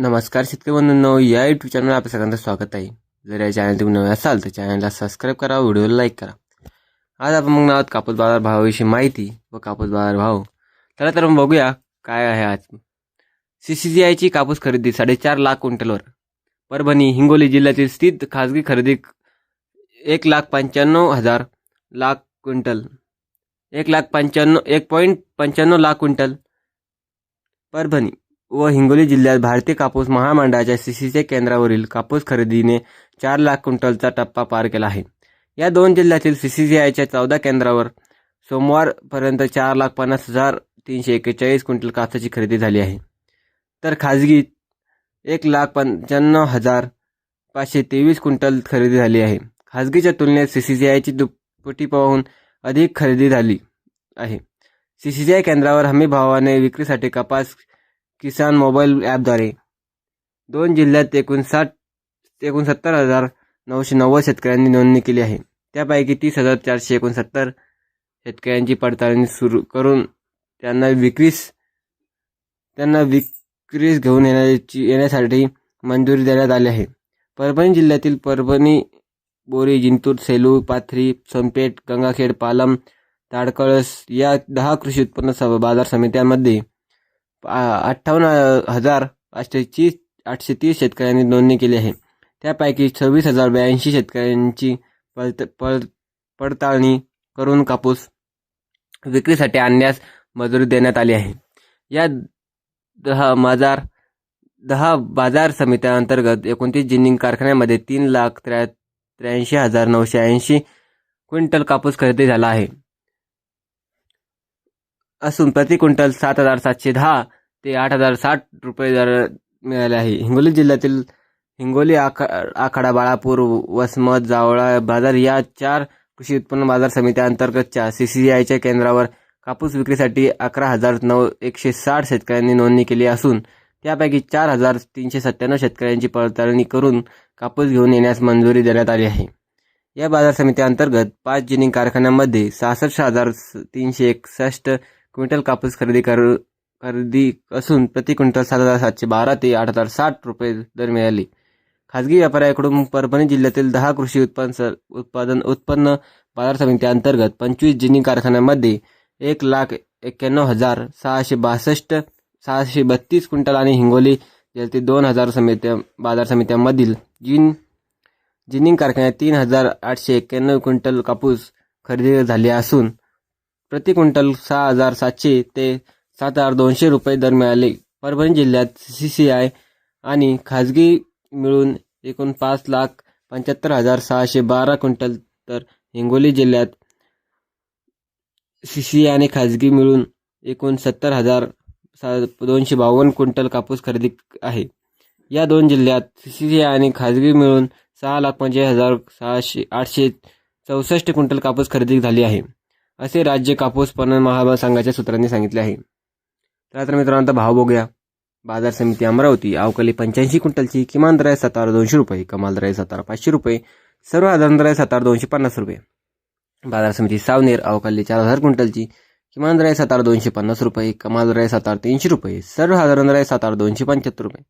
नमस्कार शेतकरी बंधूंनो या यूट्यूब चॅनल आपल्या सगळ्यांचं स्वागत आहे. जर या चॅनल तुम्ही नवे असाल तर चॅनलला सबस्क्राईब करा व्हिडिओला लाईक करा. आज आपण मग आहोत कापूस बाजार भावाविषयी माहिती व कापूस बाजार भाव. चला तर मग बघूया काय आहे आज. सी सी जी आयची कापूस खरेदी साडेचार लाख क्विंटलवर. परभणी हिंगोली जिल्ह्यातील स्थित खाजगी खरेदी एक लाख पंच्याण्णव हजार लाख क्विंटल. एक लाख पंच्याण्णव एक पॉईंट पंच्याण्णव लाख क्विंटल. परभणी. व हिंगोली जिल्ह्यात भारतीय कापूस महामंडळाच्या सीसीचे केंद्रावरील कापूस खरेदीने चार लाख क्विंटलचा टप्पा पार केला आहे. या दोन जिल्ह्यातील सी सी सी आयच्या चौदा केंद्रावर सोमवारपर्यंत चार लाख पन्नास हजार तीनशे एक्केचाळीस क्विंटल कापसाची खरेदी झाली आहे. तर खाजगी एक लाख पंच्याण्णव हजार पाचशे तेवीस क्विंटल खरेदी झाली आहे. खाजगीच्या तुलनेत सी सी सी आयची दुपटी पाहून अधिक खरेदी झाली आहे. सी सी आय केंद्रावर हमी भावाने विक्रीसाठी कपास किसान मोबाईल ॲपद्वारे दोन जिल्ह्यात एकूण साठ एकोणसत्तर हजार नऊशे नव्वद शेतकऱ्यांनी नोंदणी केली आहे. त्यापैकी तीस हजार चारशे एकोणसत्तर शेतकऱ्यांची पडताळणी सुरू करून त्यांना विक्रीस त्यांना विक्रीस घेऊन येण्याची येण्यासाठी मंजुरी देण्यात आली आहे. परभणी जिल्ह्यातील परभणी बोरी जिंतूर सेलू पाथरी सोनपेठ गंगाखेड पालम ताडकळस या दहा कृषी उत्पन्न स बाजार समित्यांमध्ये अठ्ठावन्न हजार आठशे तीस आठशे तीस शेतकऱ्यांनी नोंदणी केली आहे. त्यापैकी सव्वीस हजार ब्याऐंशी शेतकऱ्यांची पडत पड पडताळणी करून कापूस विक्रीसाठी आणण्यास मंजुरी देण्यात आली आहे. या दहा बाजार दहा बाजार समित्यांतर्गत एकोणतीस जिनिंग कारखान्यामध्ये तीन लाख त्र्या त्र्याऐंशी हजार नऊशे ऐंशी क्विंटल कापूस खरेदी झाला आहे. असून प्रति क्विंटल सात हजार सातशे दहा ते आठ हजार साठ रुपये दर मिळाले आहे. हिंगोली जिल्ह्यातील हिंगोली आखा आखाडा बाळापूर वसमत जावळा बाजार या चार कृषी उत्पन्न बाजार समित्या अंतर्गतच्या सी सी आयच्या केंद्रावर कापूस विक्रीसाठी अकरा हजार नऊ एकशे साठ शेतकऱ्यांनी नोंदणी केली असून त्यापैकी चार हजार तीनशे सत्त्याण्णव शेतकऱ्यांची पडताळणी करून कापूस घेऊन येण्यास मंजुरी देण्यात आली आहे. या बाजार समित्यांतर्गत पाच जिनिंग कारखान्यांमध्ये सहासष्ट हजार तीनशे एकसष्ट क्विंटल कापूस खरेदी कर खरेदी असून प्रति क्विंटल सात हजार सातशे बारा ते आठ हजार साठ रुपये दर मिळाले खाजगी व्यापाऱ्याकडून परभणी जिल्ह्यातील दहा कृषी उत्पादन उत्पादन उत्पन्न बाजार समित्यांतर्गत पंचवीस जिनिंग कारखान्यांमध्ये एक लाख एक्क्याण्णव हजार सहाशे बासष्ट सहाशे बत्तीस क्विंटल आणि हिंगोली जिल्ह्यातील दोन हजार समित्या बाजार समित्यांमधील जिन जिनिंग कारखान्यात तीन हजार आठशे एक्क्याण्णव क्विंटल कापूस खरेदी झाली असून प्रति क्विंटल सहा हजार सातशे ते सात हजार दोनशे रुपये दर मिळाले. परभणी जिल्ह्यात सी सी आय आणि खाजगी मिळून एकूण पाच लाख पंच्याहत्तर हजार सहाशे बारा क्विंटल तर हिंगोली जिल्ह्यात सी सी आय आणि खाजगी मिळून एकूण सत्तर हजार सा दोनशे बावन्न क्विंटल कापूस खरेदी आहे. या दोन जिल्ह्यात सी सी आय आणि खाजगी मिळून सहा लाख पंचवीस हजार सहाशे आठशे चौसष्ट क्विंटल कापूस खरेदी झाली आहे. असे राज्य कापूस पणन महासंघाच्या सूत्रांनी सांगितले आहे. तर मित्रांनो आता भाव बघूया. बाजार समिती अमरावती अवकाली पंच्याऐंशी क्विंटलची किमान दर आहे सतारा दोनशे रुपये कमाल दर आहे सतारा पाचशे रुपये सर्वसाधारण दर आहे सतारा दोनशे पन्नास रुपये. बाजार समिती सावनेर अवकाली चार हजार क्विंटलची किमान दर आहे सतारा दोनशे पन्नास रुपये कमाल दर आहे सतारा तीनशे रुपये सर्वसाधारण दर आहे सतारा दोनशे पंच्याहत्तर रुपये.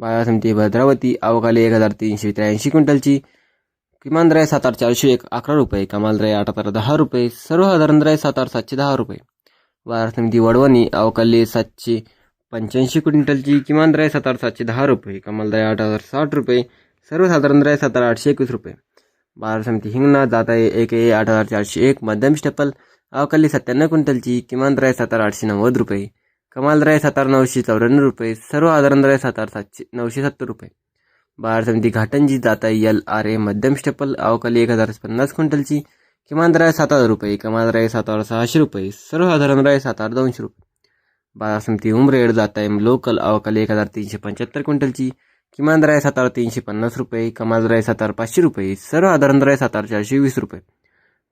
बाजार समिती भद्रावती अवकाली एक हजार तीनशे त्र्याऐंशी क्विंटलची किमान राय सातार सात आठ चारशे एक अकरा रुपये कमाल राय आहे आठ दहा रुपये सर्वसाधारण दर आहे सात आठ सातशे दहा रुपये. बाजार समिती वडवणी अवकाली सातशे पंच्याऐंशी क्विंटलची किमान दर सात आठ सातशे दहा रुपये कमाल दर आठ हजार साठ रुपये सर्वसाधारण राय सातारा आठशे एकवीस रुपये. बाजार समिती हिंगणा जात आहे एक ए आठ हजार चारशे एक मध्यम स्टेपल अवकाली सत्त्याण्णव क्विंटलची किमान राय आहे आठशे नव्वद रुपये कमाल राय सातारा नऊशे चौऱ्याण्णव रुपये सर्वसाधारण दर आहे सात सातशे नऊशे सत्तर रुपये. बाजार समिती घाटंजी जात आहे एल आर ए मध्यम स्टेपल अवकाली एक हजार पन्नास क्विंटलची किमान दर आहे सात हजार रुपये कमाल दर आहे सात हजार सहाशे रुपये सर्वसाधारण दर आहे सात हजार दोनशे रुपये। बाजार समिती उमरेड जात आहे लोकल अवकाली एक हजार तीनशे पंच्याहत्तर क्विंटलची किमान दर आहे सात हजार तीनशे पन्नास रुपये कमाल दर आहे सात हजार पाचशे रुपये सर्वसाधारण दर आहे सात हजार चारशे वीस रुपये।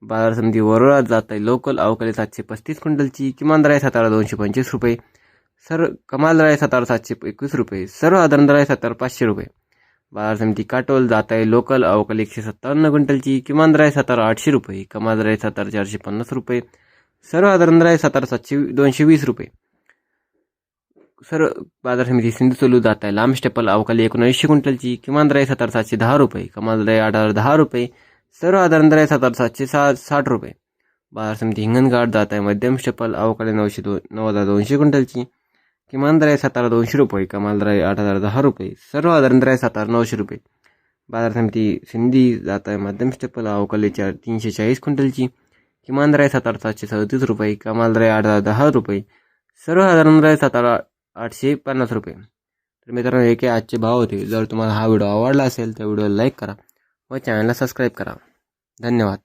बाजार समिती वरोळा जात आहे लोकल अवकाली सातशे पस्तीस क्विंटलची किमान दर आहे सात हजार दोनशे पंचवीस रुपये सर्व कमाल दर आहे सात हजार सातशे एकवीस रुपये सर्वसाधारण दर आहे सात हजार पाचशे रुपये। बाजार समिती काटोल जात आहे लोकल अवकल एकशे सत्तावन्न क्विंटलची किमान दर आहे आठशे रुपये कमाल दर आहे चारशे पन्नास रुपये सर्वसाधारण दर सातारा सातशे दोनशे वीस रुपये. सर्व बाजार समिती सिंधू चलू जात आहे लांब स्टेपल अवकाली एकोणऐंशी क्विंटलची किमान दर आहे सातशे दहा रुपये कमाल दर आठ हजार दहा रुपये सर्वसाधारण दर आहे सातशे सा साठ रुपये. बाजार समिती हिंगणघाट जात आहे मध्यम स्टेपल अवकाली नऊशे दो नऊ हजार दोनशे क्विंटलची किमान दर आहे सात हजार दोनशे रुपये कमाल दर आहे आठ हजार दहा रुपये सर्वसाधारण दर आहे सात हजार नऊशे रुपये. बाजार समिती सिंधी जात आहे मध्यम स्टेपल अवकाली तीनशे चाळीस क्विंटलची. किमान दर आहे सात हजार सातशे सदतीस रुपये कमाल दर आहे आठ हजार दहा रुपये. सर्वसाधारण दर आहे सात हजार आठशे पन्नास रुपये. तर मित्रांनो हे काही आजचे भाव होते? जर तुम्हाला हा व्हिडिओ आवडला असेल तर व्हिडिओ लाईक करा व चॅनलला सबस्क्राईब करा. धन्यवाद.